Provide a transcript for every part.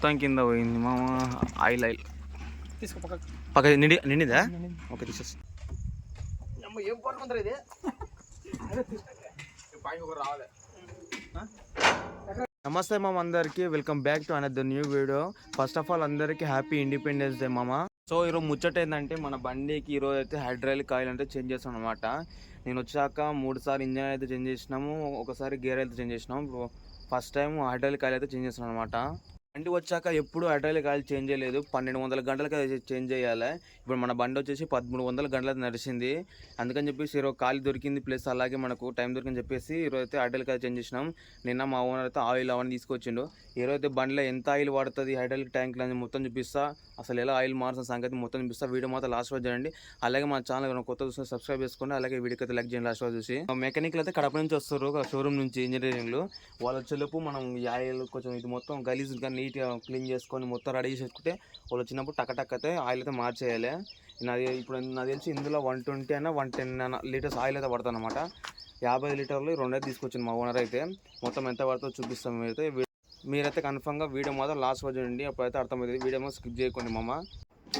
మొత్తం కింద పోయింది మామ ఆయిల్ ఆయిల్ తీసుకో పక్క నిండి నిండిదా? ఓకే తీసేసి ఏం పట్టుకుంటారు ఇది? నమస్తే మామ అందరికి welcome back to another new video first of all అందరికి హ్యాపీ ఇండిపెండెన్స్ డే మామ. సో ఈరోజు ముచ్చట ఏంటంటే మన బండికి ఈరోజు అయితే హైడ్రాలిక్ ఆయిల్ అంటే చేంజ్ చేస్తాం అనమాట నేను వచ్చాక మూడు సార్లు ఇంజన్ అయితే చేంజ్ చేసినాము ఒకసారి గేర్ అయితే చేంజ్ చేసినాము. ఫస్ట్ టైం హైడ్రాలిక్ ఆయిల్ అయితే చేంజ్ చేస్తున్నాం అనమాట బండి వచ్చాక ఎప్పుడు హైడ్రాలిక్ కాల్ చేంజ్ చేయలేదు. పన్నెండు వందల గంటలకి అది చేంజ్ చేయాలి. ఇప్పుడు మన బండి వచ్చేసి పదమూడు వందల గంటలకి నడిచింది. అందుకని చెప్పేసి ఈరోజు ఖాళీ దొరికింది. ప్లస్ అలాగే మనకు టైం దొరికింది చెప్పేసి ఈరోజు అయితే హైడ్రాలిక్ ఆయిల్ చేంజ్ చేసినాం. నిన్న మా ఓనర్ అయితే ఆయిల్ అవన్నీ తీసుకొచ్చిండు. ఈరోజు అయితే బండిలో ఎంత ఆయిల్ పడుతుంది హైడ్రాలిక్ ట్యాంకులు అని మొత్తం చూపిస్తా. అసలు ఎలా ఆయిల్ మారుతున్న సంగతి మొత్తం చూపిస్తా. వీడియో మాత్రం లాస్ట్ వరకు చేయండి అలాగే మన ఛానల్ కొత్త చూసిన సబ్స్క్రైబ్ చేసుకోండి. అలాగే వీడియోకి అయితే లైక్ చేయండి లాస్ట్ వరకు చూసి. మెకానిక్లు అయితే కడప నుంచి వస్తారు షోరూమ్ నుంచి ఇంజనీరింగ్లు వాళ్ళు వచ్చేలోపు మనం ఆయిల్ కొంచెం ఇది మొత్తం గలీజ్ కానీ నీట్గా క్లీన్ చేసుకొని మొత్తం రెడీ చేసుకుంటే వాళ్ళు వచ్చినప్పుడు టక్ టక్ అయితే ఆయిల్ అయితే మార్చేయాలి. నాది ఇప్పుడు నాకు తెలిసి ఇందులో వన్ ట్వంటీ అయినా వన్ టెన్ అయినా లీటర్స్ ఆయిల్ అయితే పడుతుంది అనమాట యాభై లీటర్లు రెండైతే తీసుకొచ్చింది మా ఓనర్ అయితే. మొత్తం ఎంత పడుతుందో చూపిస్తాం మీరైతే అయితే. మీరైతే కన్ఫర్మ్గా వీడియో మాత్రం లాస్ట్ వరకు చూడండి. అప్పుడైతే అర్థమవుతుంది. వీడియో మాత్రం స్కిప్ చేయకండి మామ.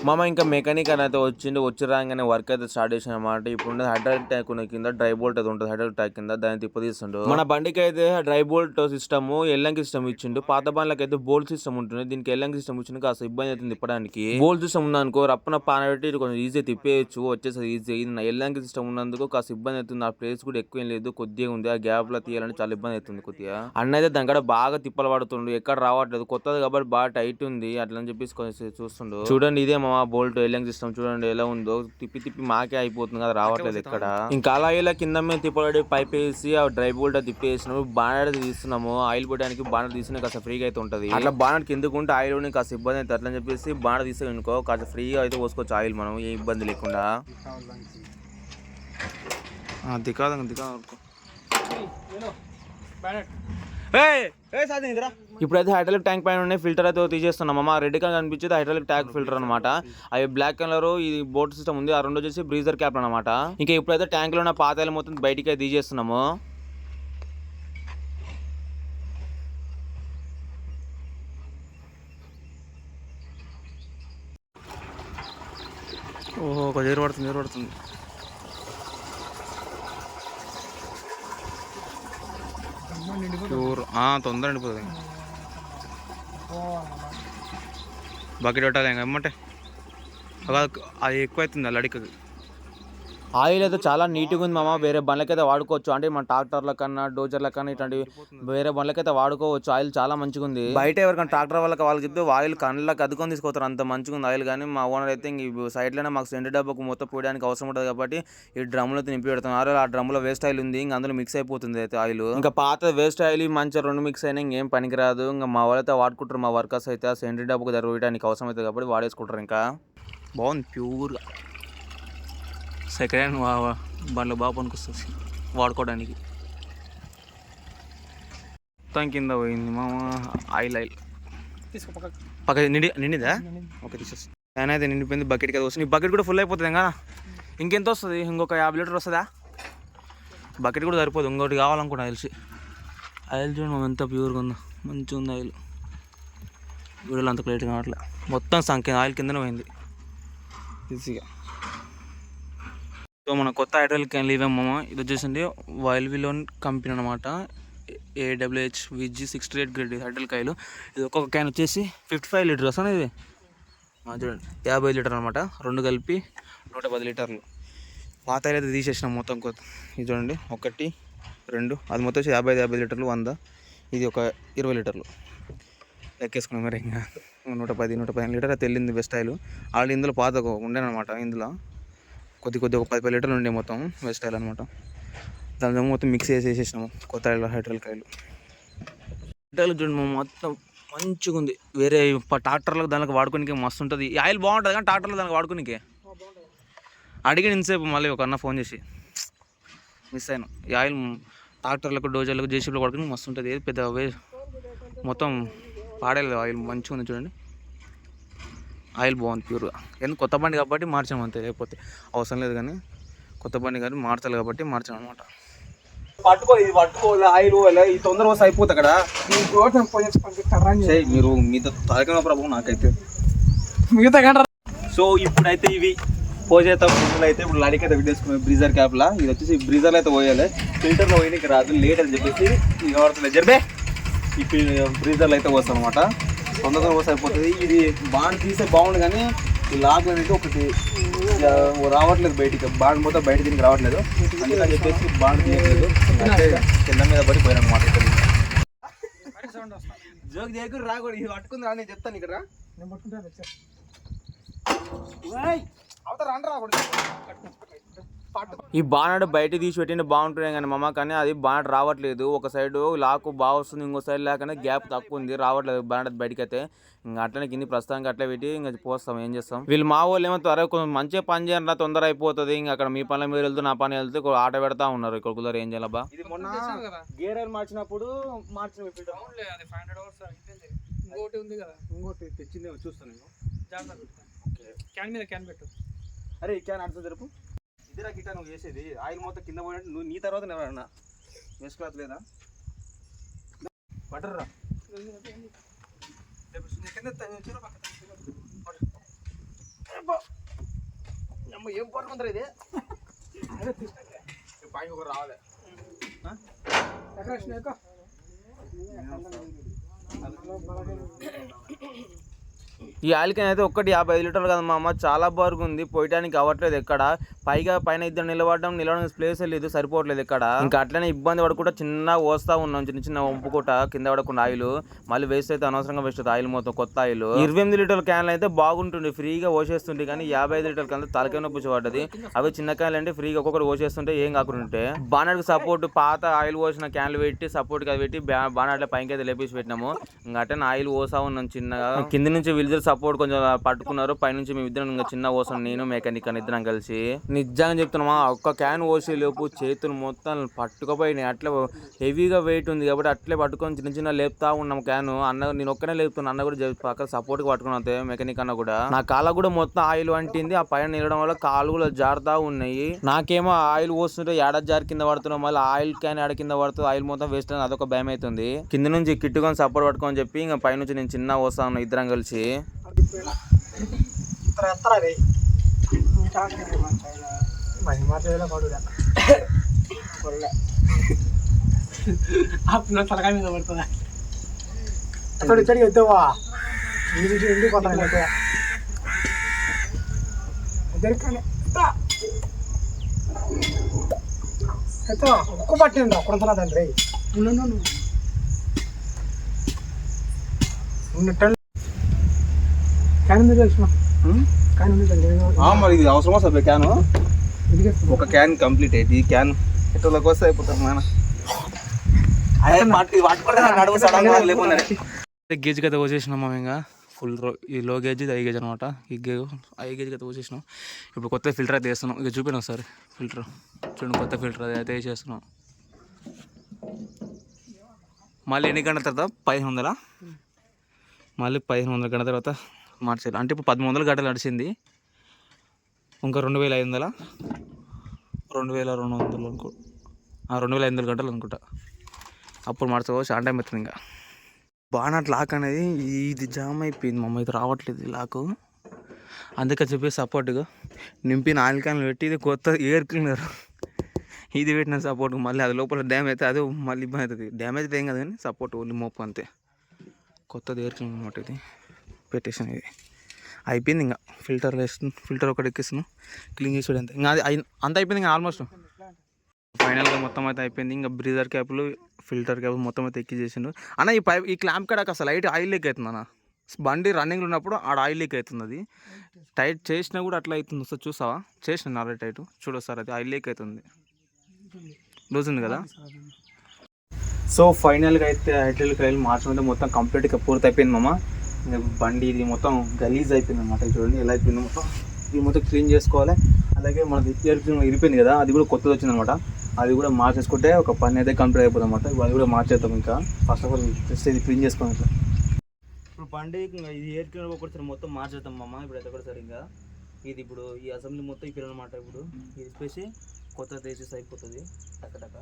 మామ ఇంకా మెకానిక్ అని అయితే వచ్చిండు వచ్చి రాగానే వర్క్ అయితే స్టార్ట్ చేసిన అనమాట ఇప్పుడు హైడ్రాలిక్ ట్యాంక్ ఉన్న కింద డ్రై బోల్ట్ అయితే ఉంటుంది హైడ్రాలిక్ ట్యాంక్ కింద. దాన్ని తిప్పదీస్తుండు మన బండికి అయితే డ్రై బోల్ట్ సిస్టమ్ ఎల్లంకి సిస్టమ్ ఇచ్చిండు. పాత బండ్లకి అయితే బోల్ట్ సిస్టమ్ ఉంటుంది. దీనికి ఎల్లంకి సిస్టమ్ ఇచ్చింది కాస్త ఇబ్బంది అవుతుంది తిప్పడానికి. బోల్ట్ సిస్టమ్ ఉందనుకో రప్పన పాన పెట్టి ఇది కొంచెం ఈజీ తిప్పేయచ్చు. వచ్చేసి ఈజీ ఎల్లంకి సిస్టమ్ ఉన్నందుకు కాస్త ఇబ్బంది అవుతుంది. ఆ ప్లేస్ కూడా ఎక్కువ ఏం లేదు. కొద్దిగా ఉంది. ఆ గ్యాప్లో తీయాలంటే చాలా ఇబ్బంది అవుతుంది కొద్దిగా. అన్న అయితే దాని కాడ బాగా తిప్పలు పడుతుండు. ఎక్కడ రావట్లేదు. కొత్తది కాబట్టి బాగా టైట్ ఉంది. అట్లా అని చెప్పేసి కొంచెం చూస్తుండు. చూడండి ఇదే మా బోల్ట్ ఎల్లంకి సిస్టమ్ చూడండి ఎలా ఉందో. తిప్పి తిప్పి మాకే అయిపోతుంది కదా రావట్లేదు ఎక్కడ. ఇంకా అలా ఇలా కింద మీద తిప్పబడి పైప్ వేసి ఆ డ్రై బోల్ట్ తిప్పేసినాము బాణర్ తీస్తున్నాము. ఆయిల్ పోయడానికి బాణర్ తీసిన కాస్త ఫ్రీగా అయితే ఉంటది. అట్లా బాణర్ కిందకు ఉంటే ఆయిల్ ఉండి కాస్త ఇబ్బంది అయితే అట్లా అని చెప్పేసి బాణర్ తీస్తే అనుకో కాస్త ఫ్రీగా అయితే పోసుకోవచ్చు ఆయిల్ మనం. ఏ ఇబ్బంది లేకుండా. దికాదు దికాదు ఇప్పుడైతే హైడ్రాలిక్ ట్యాంక్ పైన ఉన్న ఫిల్టర్ అయితే తీసేస్తున్నాం. అమ్మ రెడ్ కలర్ కనిపించేది హైడ్రాలిక్ ట్యాంక్ ఫిల్టర్ అనమాట అవి బ్లాక్ కలర్ ఇది బోట్ సిస్టమ్ ఉంది. ఆ రెండు వచ్చేసి బ్రీజర్ క్యాప్ అనమాట ఇంకా ఇప్పుడైతే ట్యాంక్లో ఉన్న పాతాయిలు మొత్తం బయటికి అయితే తీసేస్తున్నాము. ఓహో ఒక ఎదురు పడుతుంది ఎదురు పడుతుంది. ప్యూర్ తొందర ఎండిపోతుంది బకెట్ పెట్టాలి ఇంకా ఏమంటే అది ఎక్కువ అవుతుంది అల్లడికి ఆయిల్ అయితే చాలా నీట్గా ఉంది మామ. వేరే బండ్లకైతే వాడుకోవచ్చు. అంటే మన ట్రాక్టర్ల కన్నా డోజర్ల కన్నా ఇట్లాంటి వేరే బండ్లకైతే వాడుకోవచ్చు. ఆయిల్ చాలా మంచిగా ఉంది. బయట ఎవరికైనా ట్రాక్టర్ వాళ్ళకి వాళ్ళకి చెప్తే ఆయిల్ కళ్ళకి అదుకొని తీసుకొస్తారు అంత మంచిగా ఉంది ఆయిల్ కానీ మా ఓనర్ అయితే ఇంక సైడ్లోనే మాకు సెంటు డబ్బాకు మొత్తం పోయడానికి అవసరం ఉంటుంది కాబట్టి ఈ డ్రమ్లో నింపి పెడుతున్నారు. ఆ డ్రమ్లో వేస్ట్ ఆయిల్ ఉంది. ఇంకా అందులో మిక్స్ అయిపోతుంది అయితే ఆయిల్. ఇంకా పాత వేస్ట్ ఆయిల్ మంచిగా రెండు మిక్స్ అయినా ఇంకేం పనికిరాదు. ఇంకా మా వాళ్ళైతే వాడుకుంటారు. మా వర్కర్స్ అయితే ఆ సెంటు డబ్బాకు జరగడానికి అవసరం అవుతుంది కాబట్టి వాడేసుకుంటారు ఇంకా. బాగుంది ప్యూర్గా. సెకండ్ హ్యాండ్ బండ్లు బాగా పనికొస్తుంది వాడుకోవడానికి. మొత్తం కింద పోయింది మామ ఆయిల్ ఆయిల్ పక్క నిండి నిండిదా? ఓకే తీసేసి. ఫ్యాన్ అయితే నిండిపోయింది బకెట్ కదా వస్తుంది ఈ బకెట్ కూడా ఫుల్ అయిపోతుంది కదా? ఇంకెంత వస్తుంది? ఇంకొక యాభై లీటర్ వస్తుందా? బకెట్ కూడా సరిపోదు ఇంకోటి కావాలనుకుంటా తెలిసి. ఆయిల్ చూడండి మనం ఎంత ప్యూర్గా ఉందో. మంచిగా ఉంది ఆయిల్ వీడియోలో అంత క్లియర్ కావట్లే. మొత్తం సంఖ్య ఆయిల్ కిందనే పోయింది. ఈజీగా. సో మన కొత్త హైడ్రల్ క్యాన్ ఇవేమో ఇది వచ్చేసింది వైల్విలోన్ కంపెనీ అనమాట ఏడబ్ల్యూహెచ్ విజీ సిక్స్టీ ఎయిట్ గ్రేడ్ ఐటల్ కాయలు. ఇది ఒక్కొక్క క్యాన్ వచ్చేసి ఫిఫ్టీ ఫైవ్ లీటర్ వస్తాను ఇది. చూడండి యాభై లీటర్ అనమాట రెండు కలిపి నూట పది లీటర్లు. పాత ఆయిల్ అయితే తీసేసినాం మొత్తం కొత్త ఇది చూడండి ఒకటి రెండు అది మొత్తం వచ్చి యాభై ఐదు యాభై లీటర్లు వంద. ఇది ఒక ఇరవై లీటర్లు. లెక్కేసుకున్నాం మరి ఇంకా. నూట పది నూట పదిహేను లీటర్ అయితే వెళ్ళింది బెస్ట్ ఆయిల్. ఆల్రెడీ ఇందులో పాత ఉండేనమాట ఇందులో. కొద్ది కొద్ది ఒక పది పది లీటర్లు ఉండే మొత్తం వెస్ట్ ఆయిల్ అనమాట దాని మొత్తం మిక్స్ చేసి వేసేసినాము కొత్త ఆయిల్. హైడ్రల్ కాయలు హైడ్రల్ చూడండి మొత్తం మంచిగా ఉంది. వేరే ట్రాక్టర్లకు దానికి వాడుకోనికి మస్తు ఉంటుంది. ఈ ఆయిల్ బాగుంటుంది కానీ ట్రాక్టర్లో దానికి వాడుకోనికి. అడిగి ఇంతసేపు మళ్ళీ ఒక అన్న ఫోన్ చేసి మిస్ అయినా ఈ ఆయిల్ ట్రాక్టర్లకు డోజర్లకు జేసీబీలో వాడుకుని మస్తు ఉంటుంది. ఏది పెద్ద మొత్తం పాడేలేదు. ఆయిల్ మంచిగా ఉంది చూడండి. ఆయిల్ బాగుంది ప్యూర్గా ఎందుకు కొత్త బండి కాబట్టి మార్చాము అంతే లేకపోతే అవసరం లేదు కానీ కొత్త బండి కానీ మార్చాలి కాబట్టి మార్చాను అనమాట పట్టుకో ఇది పట్టుకో ఆయిల్ ఈ తొందర వస్తే మీరు మీతో ప్రభు నాకైతే. మిగతా సో ఇప్పుడైతే ఇవి పోజేత అయితే ఇప్పుడు లడికి అయితే పెట్టేసుకున్నాం బ్రీజర్ క్యాప్ లా. ఇది వచ్చేసి బ్రీజర్ అయితే పోయాలి. ఫిల్టర్లో పోయినకి రాదు లేట్ అని చెప్పేసి ఇది జర్బే! ఈ బ్రీజర్లో అయితే పోస్తాం అనమాట తొందరగా పోస్తే అయిపోతుంది ఇది బాండ్ తీసే బాగుండు కానీ ఈ లాగ్ అనేది ఒకటి రావట్లేదు బయటికి. బాండ్ మొత్తం బయట దీనికి రావట్లేదు. అందుకని చెప్పేసి బాండ్ తీయట్లేదు. అంటే కింద మీద పడి పోయాను అనమాట జోక్ చేయకు రాకూడదు ఇది పట్టుకుంది రా నేను చెప్తాను ఇక్కడ నేను పట్టుకుంటా వచ్చా అవతల రండి రాకూడదు ఈ బాణాడు బయట తీసి పెట్టిన బాగుంటుంది కానీ మమ్మ కానీ అది బాణాడు రావట్లేదు. ఒక సైడ్ లాకు బాగా వస్తుంది ఇంకో సైడ్ లేకనే గ్యాప్ తక్కువ ఉంది రావట్లేదు బాణాడు బయటకి అయితే ఇంకా అట్లనే కింది ప్రస్తుతానికి అట్లే పెట్టి ఇంకా పోస్తాం ఏం చేస్తాం. వీళ్ళు మా వాళ్ళు ఏమో త్వర కొంచెం మంచిగా పని చేయాలి తొందర అయిపోతుంది. ఇంకా అక్కడ మీ పనులు మీరు వెళ్తూ నా పని వెళ్తూ ఆట పెడతా ఉన్నారు. ఇక్కడ కుదర ఏం చేయాలబ్బా? ఇది మొన్న కదా గేర్ ఆయిల్ మార్చినప్పుడు మార్చిన ఇంకోటి ఉంది కదా. ఇంకోటి చూస్తాను క్యాన్ మీద క్యాన్ పెట్టు. అరే క్యాన్ అర్థం జరుపు ఇదిరా గిట్టా నువ్వు చేసేది. ఆయిల్ మొత్తం కింద పోయినట్టు నువ్వు నీ తర్వాత ఎవరన్నా వేసుకోవట్లేదా లేదా? బటర్ రా. ఏం పట్టుకుంటారు ఇది? పైకి ఒకరు రావాలి. ఎక్కువ. ఈ ఆయిల్ అయితే ఒక్కటి యాభై ఐదు లీటర్లు కదా మామ చాలా బారుగా ఉంది పోయటానికి అవ్వట్లేదు ఎక్కడ. పైగా పైన ఇద్దరు నిలబడడం నిలవడానికి ప్లేస్ లేదు సరిపోవట్లేదు ఇక్కడ ఇంకా అట్లనే ఇబ్బంది పడకుండా చిన్న పోస్తా ఉన్నాం చిన్న చిన్న వంపుకుంటా కింద పడకుండా ఆయిల్. మళ్ళీ వేస్ట్ అయితే అనవసరంగా వేస్ట్ అవుతుంది ఆయిల్ మొత్తం కొత్త ఆయిల్. ఇరవై ఎనిమిది లీటర్ల క్యాన్లు అయితే బాగుంటుంది ఫ్రీగా పోసేస్తుంటే కానీ యాభై ఐదు లీటర్ల క్యాన్లు తలకే నొప్పి పడ్డది. అవి చిన్న క్యాన్లు అంటే ఫ్రీగా ఒక్కొక్కటి పోసేస్తుంటే ఏం కాకుండా బానాడికి సపోర్ట్ పాత ఆయిల్ పోసిన క్యాన్లు పెట్టి సపోర్ట్గా పెట్టి బానాడ్ల పైకి అయితే లేపేసి పెట్టినాము. ఇంకా అట్లనే ఆయిల్ పోసా ఉన్నాం చిన్నగా. కింద నుంచి వీళ్ళిద్దరు సపోర్ట్ కొంచెం పట్టుకున్నారు. పైనుంచి మేము ఇద్దరు ఇంకా చిన్న పోసాం నేను మెకానిక్ అని ఇద్దరం కలిసి. నిజంగా చెప్తున్నామా ఒక్క క్యాన్ పోసే లోపు చేతులు మొత్తం పట్టుకుపోయినాయి. అట్లే హెవీగా వెయిట్ ఉంది కాబట్టి అట్లే పట్టుకొని చిన్న చిన్న లేపుతా ఉన్నాం క్యాన్ అన్న నేను ఒక్కనే లేపుతున్నా అన్న కూడా పక్కన సపోర్ట్గా పట్టుకున్నా మెకానిక్ అన్న కూడా. నా కాళ్ళ కూడా మొత్తం ఆయిల్ వంటింది. ఆ పైన నిలడం వల్ల కాళ్ళు కూడా జారుతా ఉన్నాయి. నాకేమో ఆయిల్ పోస్తుంటే ఏడాది జారి కింద పడుతున్నాం మళ్ళీ ఆయిల్ క్యాన్ ఏడ కింద పడుతుంది ఆయిల్ మొత్తం వేస్ట్ అని అదొక భయం అవుతుంది కింద నుంచి కిట్టుకొని సపోర్ట్ పట్టుకొని చెప్పి ఇంకా పైనుంచి నేను చిన్న వస్తాను ఇద్దరం కలిసి ఎత్తరా రే మహిమార్చేలా పడుదా అప్పుడు తలకాయ మీద పడుతుందా అతడు ఇచ్చడి ఎత్తువా ఇది ఇంటికి పోతాను అయితే ఎద్దరికనే ఎత్తా ఉక్కు పట్టింది అప్పుడు తండ్రి ఉన్నట్టు క్యాన్ మీద వచ్చిన క్యాన్ మీద మరి ఇది అవసరమా సభ్య క్యాను ఒక క్యాన్ కంప్లీట్ అయ్యి ఈ క్యాన్ ఎట్లా వస్తే అయిపోతారు నాన్న? గేజ్ అయితే పోసేసినాం మేము ఇంకా? ఫుల్ రో ఈ లో గేజ్ ఇది ఐ గేజ్ అనమాట ఈ గేజ్ ఐ గేజ్ అయితే పోసేసినాం. ఇప్పుడు కొత్త ఫిల్టర్ అయితే వేస్తున్నాం. ఇక చూపినా ఒకసారి ఫిల్టర్ చూడండి కొత్త ఫిల్టర్ అది అయితే వేసేస్తున్నాం. మళ్ళీ ఎన్ని గంటల తర్వాత? పదిహేను వందల? మళ్ళీ పదిహేను వందల గంటల తర్వాత మార్చారు. అంటే ఇప్పుడు పదమూడు వందల గంటలు నడిచింది. ఇంకా రెండు వేల ఐదు వందల రెండు వేల రెండు వందలు అనుకో ఆ, రెండు వేల ఐదు వందల గంటలు అనుకుంటా. అప్పుడు మార్చుకోవచ్చు ఆన్ టైం అవుతుంది ఇంకా. బాగా లాక్ అనేది ఇది జామ్ అయిపోయింది. మమ్మ ఇది రావట్లేదు ఈ లాకు. అందుకని చెప్పి సపోర్ట్గా నింపిన ఆయిల్ క్యాన్లు పెట్టి ఇది కొత్త ఎయిర్ క్లీనర్. ఇది పెట్టిన సపోర్ట్ మళ్ళీ అది లోపల డ్యామేజ్ అయితే అది మళ్ళీ ఇబ్బంది అవుతుంది. డ్యామేజ్ అయితే ఏం కాదు కానీ సపోర్ట్ ఓన్లీ మోపు అంతే. కొత్తది ఎయిర్ క్లీనర్ అనమాట ఇది. పెట్టేసాను ఇది. అయిపోయింది ఇంకా. ఫిల్టర్ వేస్తుంది ఫిల్టర్ ఒకటి ఎక్కిస్తున్నాం. క్లీన్ చేసి అంతే. ఇంకా అది అంత అయిపోయింది ఇంకా ఆల్మోస్ట్. ఫైనల్గా మొత్తం అయితే అయిపోయింది. ఇంకా బ్రీజర్ క్యాప్లు ఫిల్టర్ క్యాప్ మొత్తం అయితే ఎక్కి చేసిండు అన్న ఈ పైప్ ఈ క్లాంప్ కాడ అసలు లైట్ ఆయిల్ లీక్ అవుతుంది అన్న. బండి రన్నింగ్లో ఉన్నప్పుడు ఆడ ఆయిల్ లీక్ అవుతుంది అది. టైట్ చేసినా కూడా అట్లా అవుతుంది. సార్ చూసావా చేసిన ఆల్రెడీ టైట్. చూడు సార్ అది ఆయిల్ లీక్ అవుతుంది. లూజ్ ఉంది కదా? సో ఫైనల్గా అయితే హైడ్రల్ కాయలు మార్చడం అయితే మొత్తం కంప్లీట్గా పూర్తి అయిపోయింది మామ. బండి ఇది మొత్తం గలీజ్ అయిపోయింది అనమాట చూడండి ఎలా అయిపోయింది మొత్తం. ఇది మొత్తం క్లీన్ చేసుకోవాలి. అలాగే మన ఇయర్ క్లీన్ ఇరిపోయింది కదా అది కూడా కొత్తది వచ్చింది అనమాట అది కూడా మార్చేసుకుంటే ఒక పని అయితే కంప్లీట్ అయిపోతుంది అనమాట అది కూడా మార్చేద్దాం ఇంకా. ఫస్ట్ ఆఫ్ ఆల్ జస్ట్ ఇది క్లీన్ చేసుకోవాలి ఇట్లా. ఇప్పుడు బండి ఇది ఎయిర్ క్లీనర్ ఒకటి మొత్తం మార్చేద్దాం అమ్మ ఇప్పుడు అయితే కూడా సరిగ్గా. ఇది ఇప్పుడు ఈ అసెంబ్లీ మొత్తం ఇప్పుడు అనమాట ఇప్పుడు. ఇది ఇప్పేసి కొత్త దేశస్ అయిపోతుంది. టక్కటక్క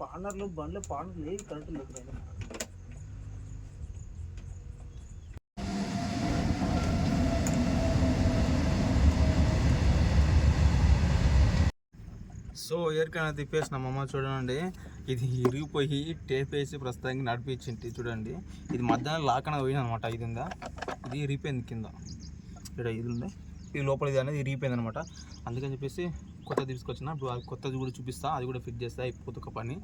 పార్లర్లు బండ్లు పార్ట్నర్ లేదు కరెంట్ లేదు. సో ఎయిర్కైనా తిప్పేసిన అమ్మ చూడండి. ఇది ఇరిగిపోయి టేప్ వేసి ప్రస్తుతానికి నడిపించింది చూడండి. ఇది మధ్యాహ్నం లాకన పోయింది అనమాట ఇది ఉందా ఇది ఇరిగిపోయింది కింద. ఇక్కడ ఇది ఉంది. ఇది లోపల ఇది అనేది ఇరిగిపోయింది అనమాట. అందుకని చెప్పేసి కొత్తది తీసుకొచ్చిన. ఇప్పుడు అది కొత్తది కూడా చూపిస్తా. అది కూడా ఫిట్ చేస్తే. అయిపోతుంది ఒక పని.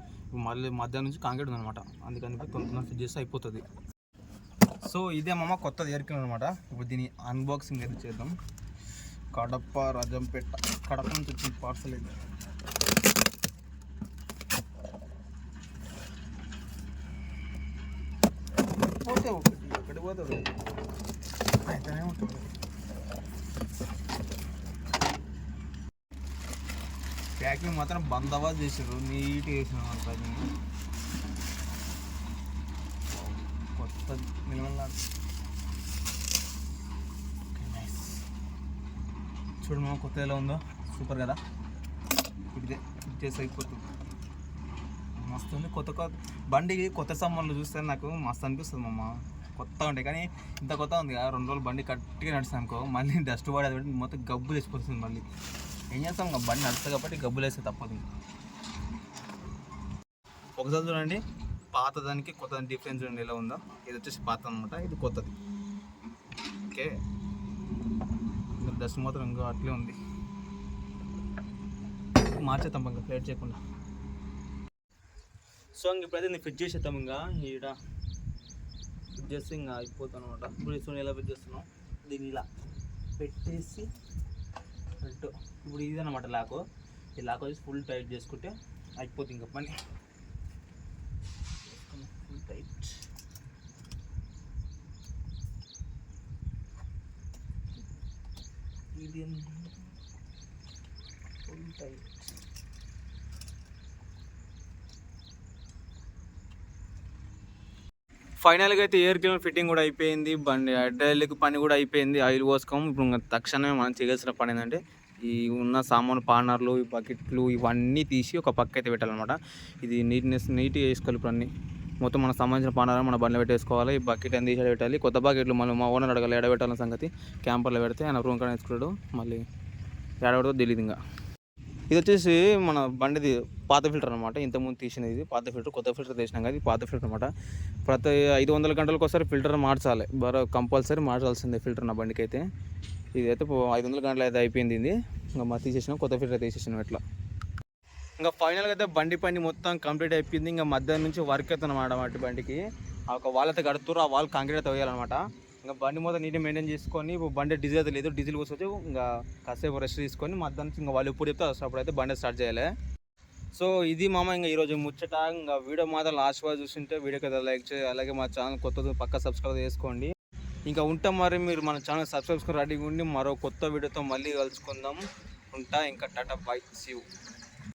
మళ్ళీ మధ్యాహ్నం నుంచి కాంక్రీట్ ఉందన్నమాట అందుకని చెప్పి తొందరగా ఫిట్ చేస్తే అయిపోతుంది. సో ఇదే మామ కొత్తది ఎయిర్కైనా అనమాట. ఇప్పుడు దీని అన్బాక్సింగ్ అయితే చేద్దాం. కడప రజంపేట. కడప నుంచి వచ్చిన పార్సల్ అయితే పోతే ఒకటి ఒకటి పోతే అయితేనే ఉంటుంది. ప్యాకింగ్ మాత్రం బందోబస్తు చేసారు నీట్గా వేసిన ప్యాకింగ్. కొత్త నిలవలాడు చూడు మా కొత్త ఎలా ఉందో? సూపర్ కదా? ఇదే ఇచ్చేసి అయిపోతుంది మస్తు ఉంది. కొత్త కొత్త బండి కొత్త సామాన్లు చూస్తే నాకు మస్తు అనిపిస్తుంది మమ్మ కొత్త ఉంటాయి. కానీ ఇంత కొత్త ఉంది కదా. రెండు రోజులు బండి కరెక్ట్గా నడుస్తుంది అనుకో మళ్ళీ డస్ట్ పడేది కాబట్టి మొత్తం గబ్బు తెచ్చిపోతుంది మళ్ళీ. ఏం చేస్తాం ఇంకా? బండి నడుస్తుంది కాబట్టి గబ్బులు వేస్తే తప్పదు ఒకసారి చూడండి. పాత దానికి కొత్త డిఫరెన్స్ చూడండి. ఎలా ఉందో. ఇది వచ్చేసి పాత అనమాట ఇది కొత్తది. ఓకే. డస్ట్ మాత్రం ఇంకా అట్లే ఉంది. మార్చేద్దాం ఇంకా ప్లేట్ చేయకుండా. సో ఇంక ఇప్పుడైతే నేను ఫిట్ చేసేద్దాం ఇంకా ఈడ ఫిట్ చేస్తే ఇంకా అయిపోతాను అనమాట ఇప్పుడు సో ఎలా ఫిట్ చేస్తున్నాం దీన్ని ఇలా పెట్టేసి కరెక్ట్ ఇప్పుడు ఇది అనమాట లాక్. ఈ లాకో వచ్చేసి ఫుల్ టైట్ చేసుకుంటే అయిపోతుంది ఇంకా పని. ఫుల్ టైట్ ఇది ఫుల్ టైట్ ఫైనల్గా అయితే ఎయిర్ క్లీనర్ ఫిట్టింగ్ కూడా అయిపోయింది. బండి డైలీకి పని కూడా అయిపోయింది. ఆయిల్ పోసుకోము ఇప్పుడు తక్షణమే మనం చేయాల్సిన పని ఏంటంటే ఈ ఉన్న సామాను పానర్లు ఈ బకెట్లు ఇవన్నీ తీసి ఒక పక్క అయితే పెట్టాలన్నమాట. ఇది నీట్నెస్ నీట్గా వేసుకోవాలి ఇప్పుడు అన్ని. మొత్తం మనకు సంబంధించిన పానాలు మన బండిలో పెట్టేసుకోవాలి. ఈ బకెట్ అన్ని తీసి పెట్టాలి. కొత్త బకెట్లు మళ్ళీ మా ఓనర్ అడగాలి ఎడబెట్టాలన్న సంగతి. క్యాంపర్లో పెడితే ఆయన రూమ్ కాడ వేసుకున్నాడు మళ్ళీ ఎడ తెలియదు ఇంకా. ఇది వచ్చేసి మన బండిది పాత ఫిల్టర్ అనమాట ఇంతకుముందు తీసినది ఇది పాత ఫిల్టర్ కొత్త ఫిల్టర్ తీసినాం కదా ఇది పాత ఫిల్టర్ అనమాట ప్రతి ఐదు వందల గంటలకు ఒకసారి ఫిల్టర్ మార్చాలి. బరో కంపల్సరీ మార్చాల్సిందే ఫిల్టర్ నా బండికి అయితే ఇది అయితే ఐదు వందల గంటలు అయితే అయిపోయింది ఇది. ఇంకా మా తీసేసినాం కొత్త ఫిల్టర్ తీసేసినాం ఇట్లా. ఇంకా ఫైనల్గా అయితే బండి పని మొత్తం కంప్లీట్ అయిపోయింది. ఇంకా మధ్యాహ్నం నుంచి వర్క్ అవుతుంది అనమాట బండికి. ఆ ఒక వాళ్ళైతే కడుతురు ఆ వాళ్ళు కాంక్రీట్ అయితే వేయాలన్నమాట ఇంకా బండి మొత్తం నీట్గా మెయింటైన్ చేసుకొని ఇప్పుడు బండి డీజిల్ అయితే లేదు డీజిల్ పోసొచ్చి ఇంకా కాసేపు రెస్ట్ తీసుకొని మధ్యాహ్నం ఇంకా వాళ్ళు ఎప్పుడు చెప్తే అప్పుడు అయితే బండి స్టార్ట్ చేయాలి. సో ఇది మామ ఇంకా ఈరోజు ముచ్చట. ఇంకా వీడియో మాత్రం లాస్ట్ వరకు చూస్తుంటే వీడియో కదా లైక్ చేయాలి అలాగే మా ఛానల్ కొత్తది పక్క సబ్స్క్రైబ్ చేసుకోండి. ఇంకా ఉంటా మరి మీరు మన ఛానల్ సబ్స్క్రైబ్ రెడీగా ఉండి మరో కొత్త వీడియోతో మళ్ళీ కలుసుకుందాం. ఉంటా ఇంకా టాటా బై సీవ్